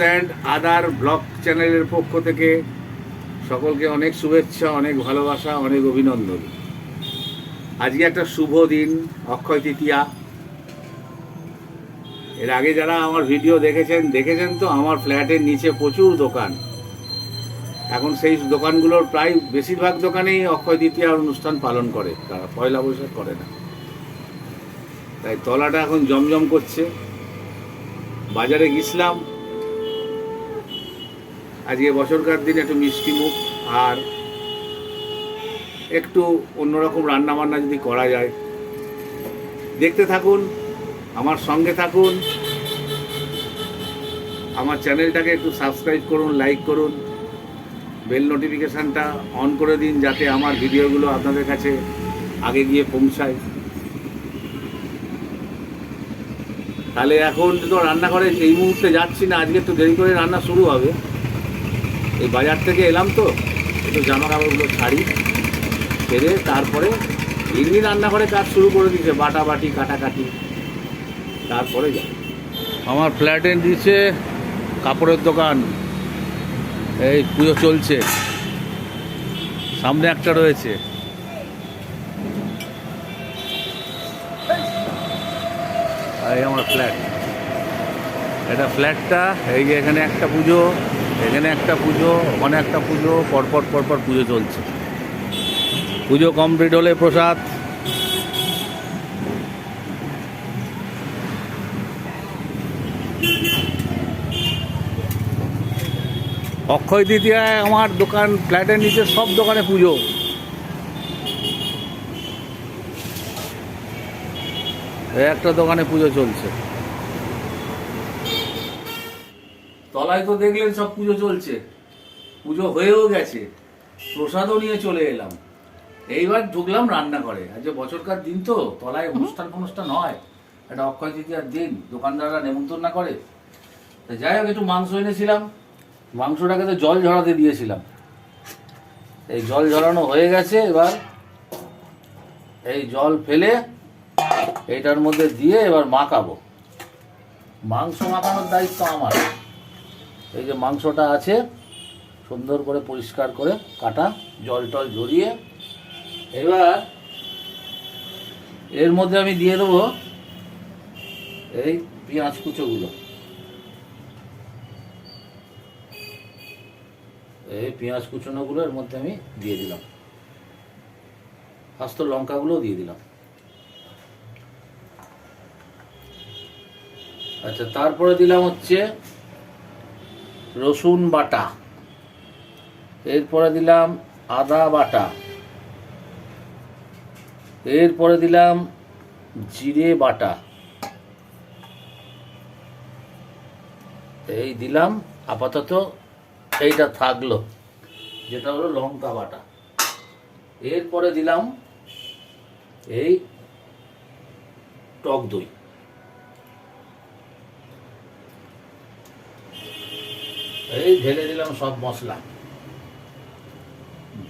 And other blog চ্যানেলের পক্ষ থেকে সকলকে অনেক শুভেচ্ছা, অনেক ভালোবাসা, অনেক অভিনন্দন। আজকে একটা শুভ দিন, অক্ষয় তৃতীয়া। এর আগে যারা আমার ভিডিও দেখেছেন দেখেছেন তো? আমার ফ্ল্যাটের নিচে প্রচুর দোকান। এখন সেই দোকানগুলোর প্রায় বেশিরভাগ দোকানেই অক্ষয় তৃতীয়ার অনুষ্ঠান পালন করে। তারা পয়লা বৈশাখ করে না। তাই তলাটা এখন জমজম করছে। বাজারে গেছিলাম আজকে বছরকার দিন একটু মিষ্টি মুখ আর একটু অন্যরকম রান্না বান্না যদি করা যায়। দেখতে থাকুন, আমার সঙ্গে থাকুন। আমার চ্যানেলটাকে একটু সাবস্ক্রাইব করুন, লাইক করুন। বেল নোটিফিকেশানটা অন করে দিন যাতে আমার ভিডিওগুলো আপনাদের কাছে আগে গিয়ে পৌঁছায়। তাহলে এখন তো রান্নাঘরে এই মুহূর্তে যাচ্ছি না, আজকে তো দেরি করে রান্না শুরু হবে। এই বাজার থেকে এলাম তো, একটু জামা কাপড়গুলো ছাড়ি ছেড়ে তারপরে এমনি রান্নাঘরে কাজ শুরু করে দিয়েছে বাটা বাটি কাটাকাটি, তারপরে যাই। আমার ফ্ল্যাটের নিচে কাপড়ের দোকান, এই পুজো চলছে, সামনে একটা রয়েছে। এই আমার ফ্ল্যাট এটা ফ্ল্যাটটা এই যে এখানে একটা পুজো। এখানে একটা পুজো, ওখানে একটা পুজো, পরপর পরপর পুজো চলছে। পুজো কমপ্লিট হলে প্রসাদ। অক্ষয় তৃতীয়ায় আমার দোকান, ফ্ল্যাটের নিচে সব দোকানে পুজো। একটা দোকানে পুজো চলছে। তলায় তো দেখলেন সব পুজো চলছে। পুজো হয়েও গেছে। প্রসাদও নিয়ে চলে এলাম। এইবার ঢুকলাম রান্নাঘরে। আজ যে বছরকার দিন তো তলায় অনুষ্ঠান ফনুষ্ঠান হয় একটা অক্ষয় তৃতীয়ার দিন দোকানদাররা নেমন্তন্ন না করে। তা যাই হোক একটু মাংস এনেছিলাম। মাংসটাকে তো জল ঝরাতে দিয়েছিলাম। এই জল ঝরানো হয়ে গেছে এবার। এই জল ফেলে এইটার মধ্যে দিয়ে এবার মাখাবো। মাংস মাখানোর দায়িত্ব আমার। এই যে মাংসটা আছে, সুন্দর করে পরিষ্কার করে কাটা, জল টল ঝরিয়ে। এবার এর মধ্যে আমি দিয়ে দেবো এই পেঁয়াজ কুচোগুলো। এই পেঁয়াজ কুচোনোগুলো এর মধ্যে আমি দিয়ে দিলাম। আস্ত লঙ্কাগুলোও দিয়ে দিলাম। আচ্ছা তারপরে দিলাম হচ্ছে রসুন বাটা। এরপরে দিলাম আদা বাটা। এরপরে দিলাম জিরে বাটা। এই দিলাম, আপাতত এইটা থাকল, যেটা হলো লঙ্কা বাটা। এরপরে দিলাম এই টক দই। এই ঢেলে দিলাম সব মশলা।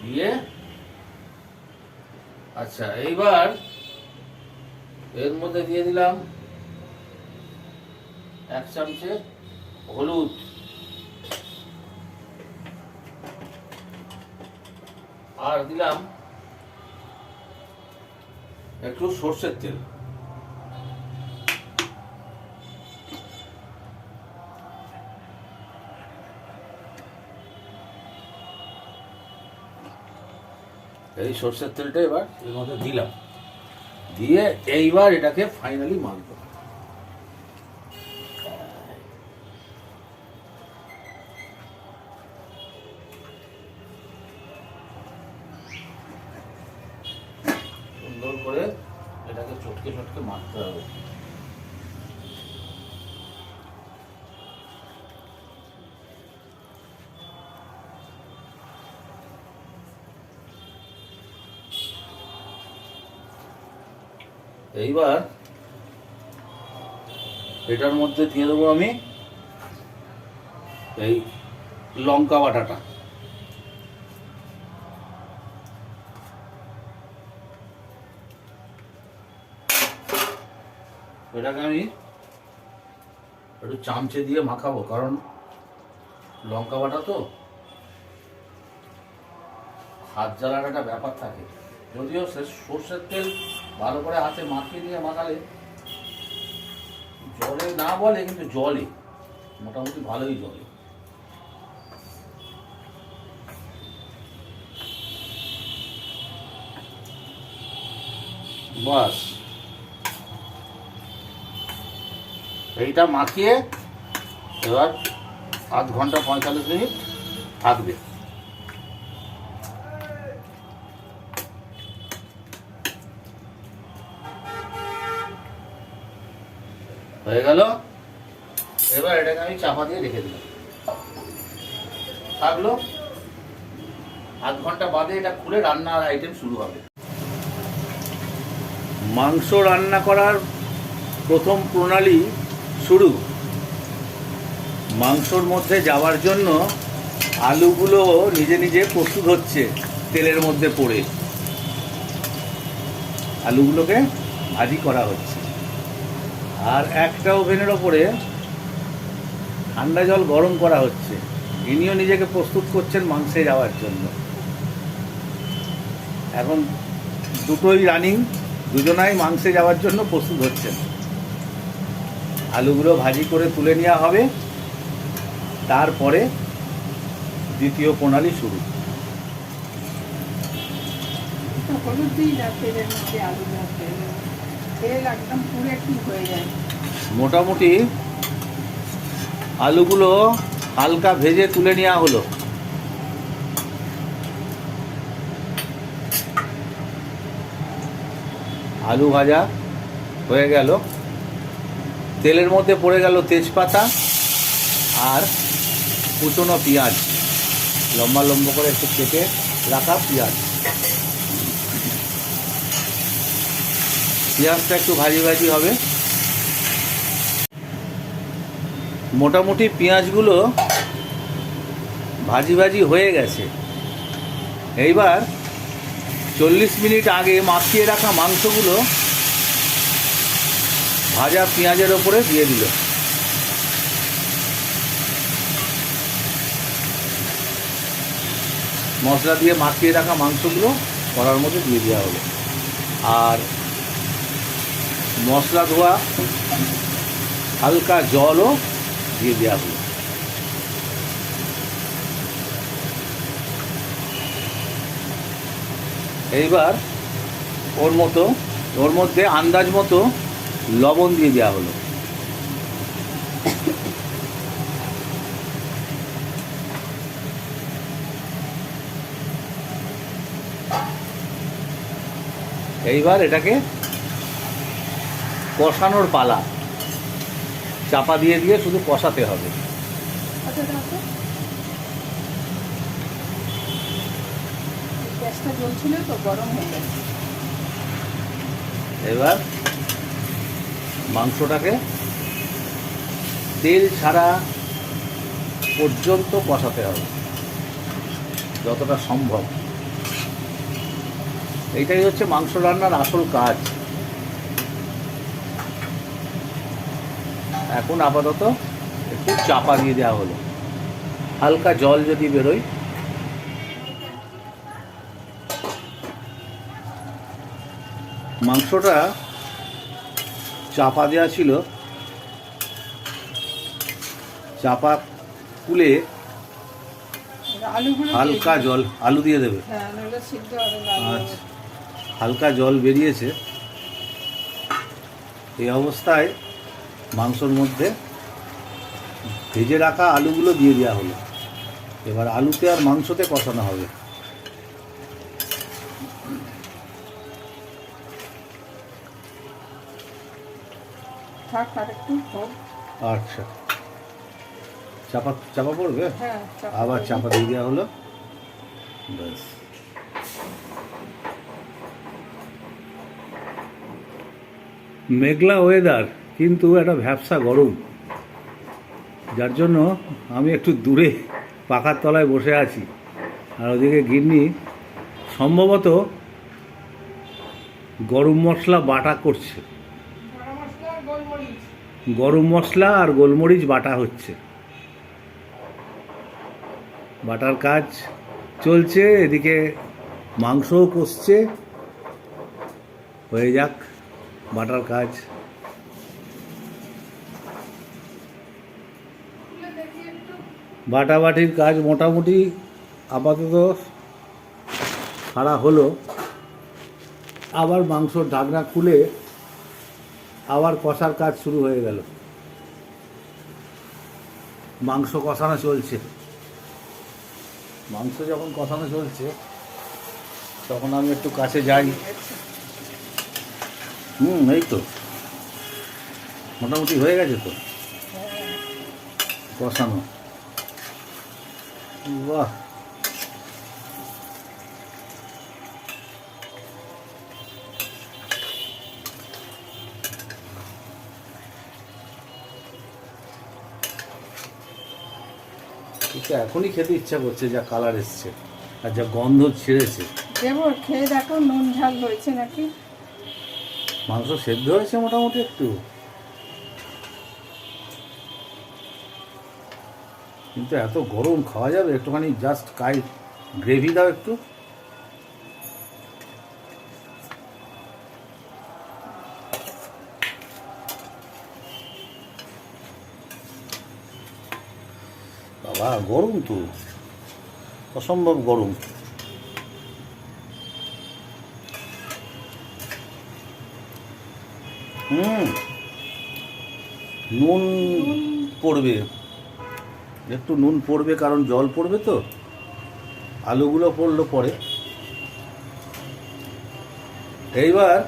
দিয়ে আচ্ছা এইবার এর মধ্যে দিয়ে দিলাম এক চামচে হলুদ। আর দিলাম একটু সর্ষের তেল। এই সর্ষের তেলটা এবার এর মধ্যে দিলাম। দিয়ে এইবার এটাকে ফাইনালি মাখবো সুন্দর করে এটাকে চটকে চটকে মাখতে হবে এইবার এটার মধ্যে দিয়ে দেবো আমি এই লঙ্কা বাটাটা। এটাকে আমি একটু চামচে দিয়ে মাখাবো, কারণ লঙ্কা বাটা তো হাত জ্বালার একটা ব্যাপার থাকে। যদিও সর্ষের তেল ভালো করে হাতে মাখিয়ে দিয়ে মাখালে জলে না বলে কিন্তু জলে, মোটামুটি ভালোই জলে। বাস। এইটা মাখিয়ে এবার আধ ঘণ্টা পঁয়তাল্লিশ মিনিট থাকবে। হয়ে গেল। এবার এটাকে আমি চাপা দিয়ে রেখে দিলাম। থাকল। আধ ঘণ্টা বাদে এটা খুলে রান্নার আইটেম শুরু হবে। মাংস রান্না করার প্রথম প্রণালী শুরু। মাংসর মধ্যে যাওয়ার জন্য আলুগুলো নিজে নিজে প্রস্তুত হচ্ছে তেলের মধ্যে পড়ে। আলুগুলোকে ভাজি করা হচ্ছে। আর একটা ওভেনের ওপরে ঠান্ডা জল গরম করা হচ্ছে। ইনিও নিজেকে প্রস্তুত করছেন মাংসে যাওয়ার জন্য। এখন দুটোই রানিং দুজনাই মাংসে যাওয়ার জন্য প্রস্তুত হচ্ছেন। আলুগুলো ভাজি করে তুলে নেওয়া হবে। তারপরে দ্বিতীয় প্রণালী শুরু। হলুদ দিই না আলু ভাজতে মোটামুটি আলুগুলো হালকা ভেজে তুলে নেওয়া হলো। আলু ভাজা হয়ে গেল। তেলের মধ্যে পড়ে গেল তেজপাতা আর কুচনো পেঁয়াজ। লম্বা লম্বা করে একটু কেটে রাখা পেঁয়াজ। পেঁয়াজটা একটু ভাজি ভাজি হবে। মোটামুটি পেঁয়াজগুলো ভাজি ভাজি হয়ে গেছে। এইবার চল্লিশ মিনিট আগে মাখিয়ে রাখা মাংসগুলো ভাজা পেঁয়াজের ওপরে দিয়ে দিল। মশলা দিয়ে মাখিয়ে রাখা মাংসগুলো করার মধ্যে দিয়ে দেওয়া হলো। আর মশলা ধোয়া, হালকা জলও দিয়ে দেওয়া হলো। এইবার ওর মতো, ওর মধ্যে আন্দাজ মতো লবণ দিয়ে দেওয়া হলো। এইবার এটাকে কষানোর পালা। চাপা দিয়ে দিয়ে শুধু কষাতে হবে। এবার মাংসটাকে তেল ছাড়া পর্যন্ত কষাতে হবে যতটা সম্ভব। এইটাই হচ্ছে মাংস রান্নার আসল কাজ। এখন আপাতত একটু চাপা দিয়ে দেওয়া হলো। হালকা জল যদি বেরোয়। মাংসটা চাপা দেওয়া ছিল। চাপা খুলে হালকা জল আলু দিয়ে দেবে। হ্যাঁ। আচ্ছা। হালকা জল বেরিয়েছে। এই অবস্থায় মাংসর মধ্যে ভেজে রাখা আলুগুলো দিয়ে দেওয়া হলো। এবার আলুতে আর মাংসতে কষানো হবে। আচ্ছা। চাপা চাপা পড়বে? হ্যাঁ আবার চাপা দিয়ে দেওয়া হলো। ব্যাস। মেঘলা ওয়েদার কিন্তু একটা ভ্যাবসা গরম। যার জন্য আমি একটু দূরে পাখার তলায় বসে আছি। আর ওদিকে গিন্নি সম্ভবত গরম মশলা বাটা করছে। গরম মশলা আর গোলমরিচ গরম মশলা আর গোলমরিচ বাটা হচ্ছে। বাটার কাজ চলছে, এদিকে মাংসও কষছে। হয়ে যাক, বাটার কাজ। বাটাবাটির কাজ মোটামুটি আপাতত সারা হলো। আবার মাংসর ঢাকনা খুলে আবার কষার কাজ শুরু হয়ে গেল। মাংস কষানো চলছে। মাংস যখন কষানো চলছে, তখন আমি একটু কাছে যাই। হুম, এই তো। মোটামুটি হয়ে গেছে তো? কষানো। বাহ এটা এখনই খেতে ইচ্ছা করছে যা কালার এসছে আর যা গন্ধ ছেড়েছে। দেবো খেয়ে দেখো নুন ঝাল হয়েছে নাকি? মাংস সেদ্ধ হয়েছে মোটামুটি একটু। কিন্তু এত গরম খাওয়া যাবে? একটুখানি জাস্ট কাই গ্রেভি দাও একটু। বাবা গরম তো। অসম্ভব গরম। হুম। নুন। পড়বে। একটু নুন পড়বে কারণ জল পড়বে তো। আলুগুলো পড়ল পরে। এইবার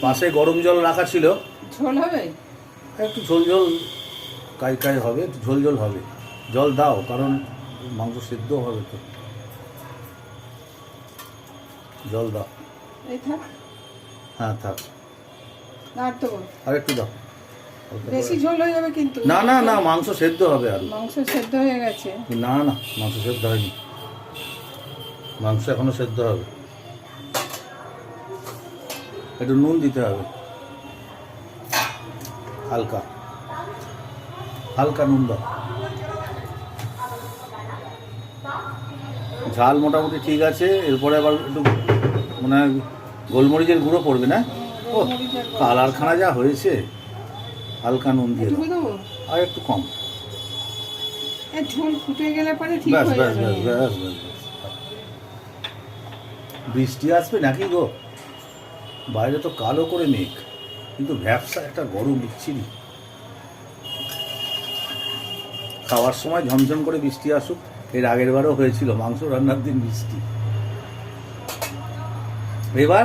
পাশে গরম জল রাখা ছিল। ঝোল হবে? একটু ঝোল ঝোল কাই কাই হবে একটু ঝোল ঝোল হবে। জল দাও কারণ মাংস সেদ্ধ হবে তো। জল দাও। হ্যাঁ থাক। আর একটু দাও। বেশি ঝোল হয়ে যাবে কিন্তু। না না না মাংস সেদ্ধ হবে আর। মাংস সেদ্ধ হয়ে গেছে। না না মাংস সেদ্ধ হয়নি। মাংস এখনও সেদ্ধ হবে। একটু নুন দিতে হবে। হালকা। হালকা নুন দাও। ঝাল মোটামুটি ঠিক আছে এরপরে আবার একটু মানে গোলমরিচের গুঁড়ো পড়বে না? ও গোলমরিচের গুঁড়ো। কালার খানা যা হয়েছে। হালকা নুন দিয়ে দেবো? আর একটু কম। ঝোল ফুটে গেলে পরে ঠিক হয়ে যাবে। ব্যাস ব্যাস ব্যাস ব্যাস। বৃষ্টি আসবে নাকি গো? বাইরে তো কালো করে মেঘ কিন্তু ব্যবসা একটা গরম বিচ্ছিরি। খাওয়ার সময় ঝমঝম করে বৃষ্টি আসুক এর আগের বারও হয়েছিল মাংস রান্নার দিন বৃষ্টি। এবার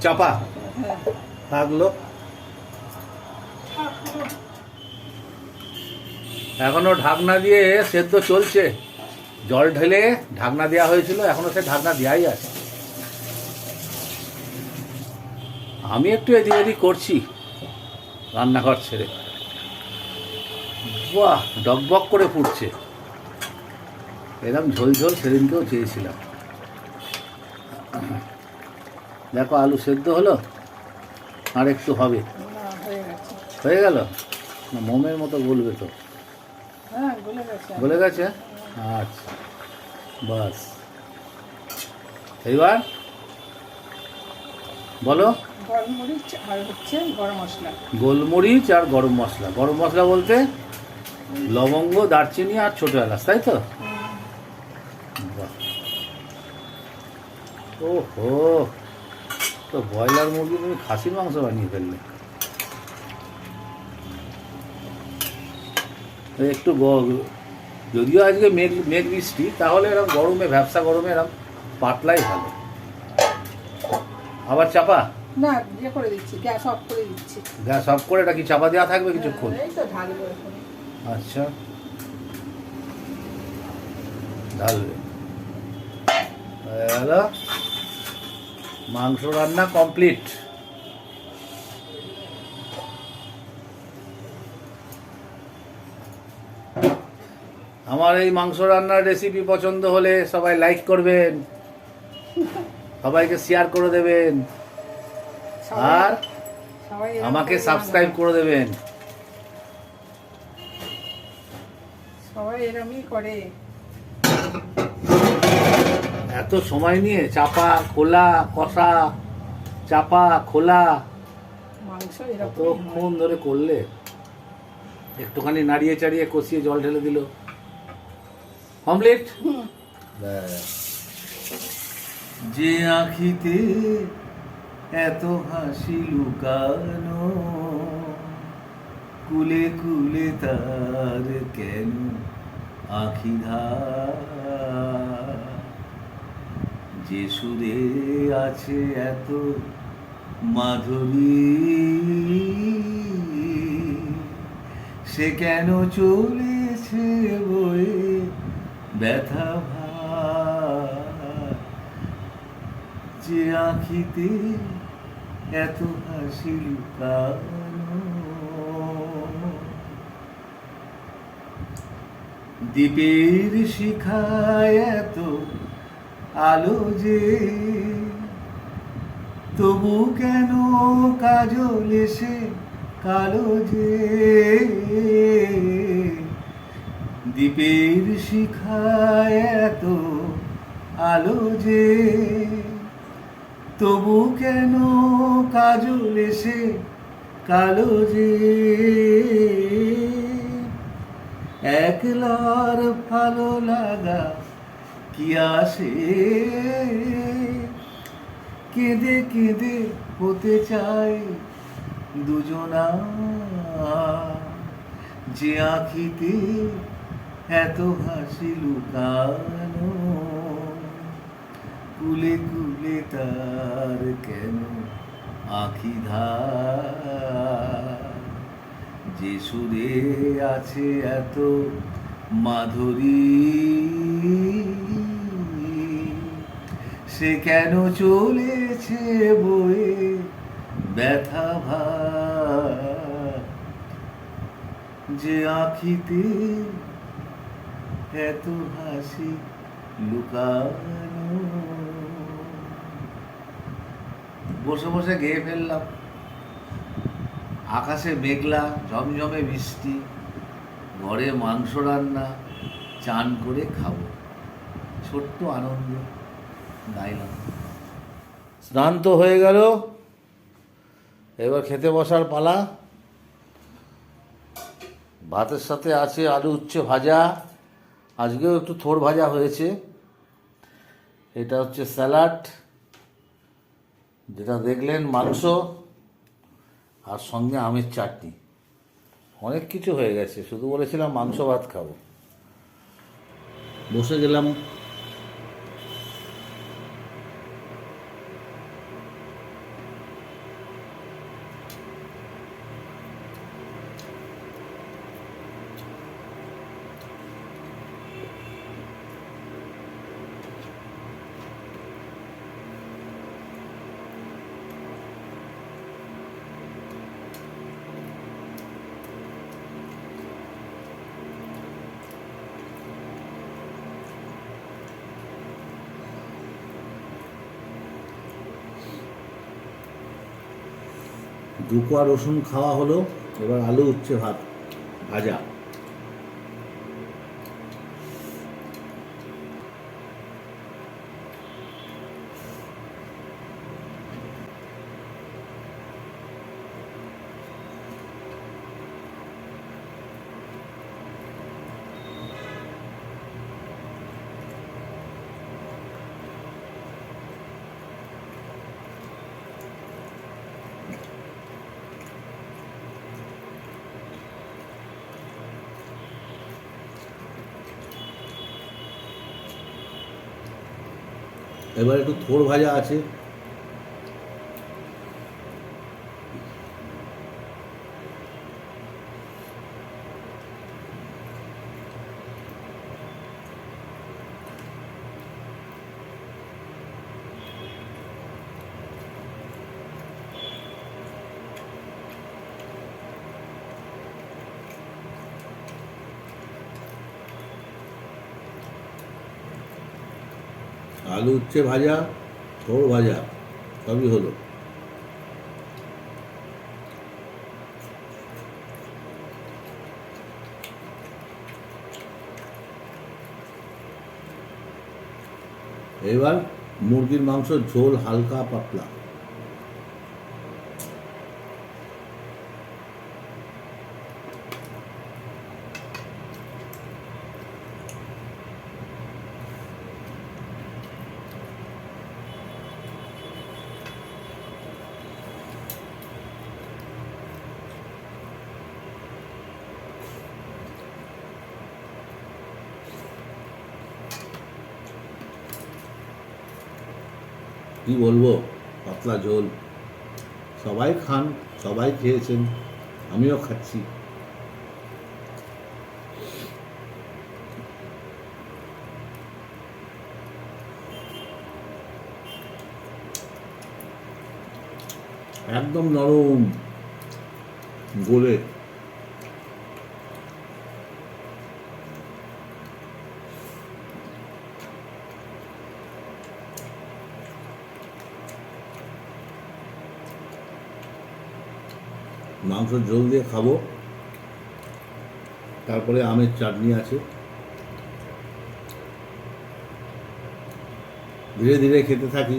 চাপা। হ্যাঁ। থাকল। এখনও ঢাকনা দিয়ে সেদ্ধ চলছে। জল ঢেলে ঢাকনা দেওয়া হয়েছিল এখনও সে ঢাকনা দেওয়াই আছে। আমি একটু এদিক এদিক করছি রান্নাঘর ছেড়ে। বাহ ডকবক করে ফুটছে। এরকম ঝোল ঝোল সেদিনকেও চেয়েছিলাম। দেখো আলু সেদ্ধ হলো আর একটু হবে। হয়ে গেল? মোমের মতো বলবে তো। গলে গেছে। গেছে? আচ্ছা বাস। এইবার? বলো। গরম আর হচ্ছে গরম মশলা। গোলমরিচ আর গরম মশলা। গরম মশলা বলতে লবঙ্গ দারচিনি আর ছোটো এলাচ তাই তো? বাহ। ও হো তো ব্রয়লার মুরগি তুমি খাসির মাংস বানিয়ে ফেললে। একটু যদিও আজকে মেঘ মেঘ বৃষ্টি তাহলে এরকম গরমে ব্যবসা গরমে এরকম পাতলাই ভালো। আবার চাপা? না ইয়ে করে দিচ্ছি গ্যাস অফ করে দিচ্ছি। গ্যাস অফ করে এটা কি চাপা দেওয়া থাকবে কিছুক্ষণ? এই তো ঢালবো আচ্ছা। ঢালবে। মাংস রান্না কমপ্লিট। আমার এই মাংস রান্নার রেসিপি পছন্দ হলে সবাই লাইক করবেন। সবাইকে শেয়ার করে দেবেন। আর আমাকে সাবস্ক্রাইব করে দেবেন। সবাই এরমই করে। এত সময় নিয়ে চাপা খোলা কষা চাপা খোলা। কতক্ষণ ধরে করলে? একটুখানি নাড়িয়ে চাড়িয়ে কষিয়ে জল ঢেলে দিল। কমপ্লিট যে আখিতে এত হাসি লুকানো, কুলে কুলে তার কেন আখি যে সুরে আছে এত মাধুরী, সে কেন চলেছে বয়ে ব্যথা যে আখিতে এত হাসি দ্বীপের শিখায় এত আলো যে, তবু কেন কাজল এসে কালো যে? দ্বীপের শিখায় এত আলো যে, তবু কেন কাজল এসে কালো যে? একলার ভালো লাগা কি আসে? কেঁদে কেঁদে হতে চাই দুজনা, যে আখিতে এত হাসি লুকানো কুলে কুলে তার কেন আখি যে সুরে আছে এত মাধুরী, সে কেন চলেছে বয়ে ব্যথা ভার? যে আখিতে এত হাসি লুকানো বসে বসে গেয়ে ফেললাম। আকাশে মেঘলা, জমজমে বৃষ্টি ঘরে মাংস রান্না, চান করে খাব। ছোট্ট আনন্দ, গাইলাম। স্নান তো হয়ে গেল। এবার খেতে বসার পালা। ভাতের সাথে আছে আলু উচ্ছে ভাজা। আজকেও একটু থোর ভাজা হয়েছে। এটা হচ্ছে স্যালাড। যেটা দেখলেন মাংস আর সঙ্গে আমের চাটনি। অনেক কিছু হয়ে গেছে। শুধু বলেছিলাম মাংস ভাত খাব। বসে গেলাম দু কোয়া রসুন খাওয়া হলো এবার আলু উচ্ছে ভাত ভাজা। এবার একটু থোড় ভাজা আছে। আলু উচ্ছে ভাজা থোড় ভাজা সবই হলো এবার মুরগির মাংস ঝোল হালকা পাতলা কি বলব? পাতলা ঝোল। সবাই খান সবাই খেয়েছেন আমিও খাচ্ছি। একদম নরম। গোলে। মাংস ঝোল দিয়ে খাব। তারপরে আমের চাটনি আছে। ধীরে ধীরে খেতে থাকি।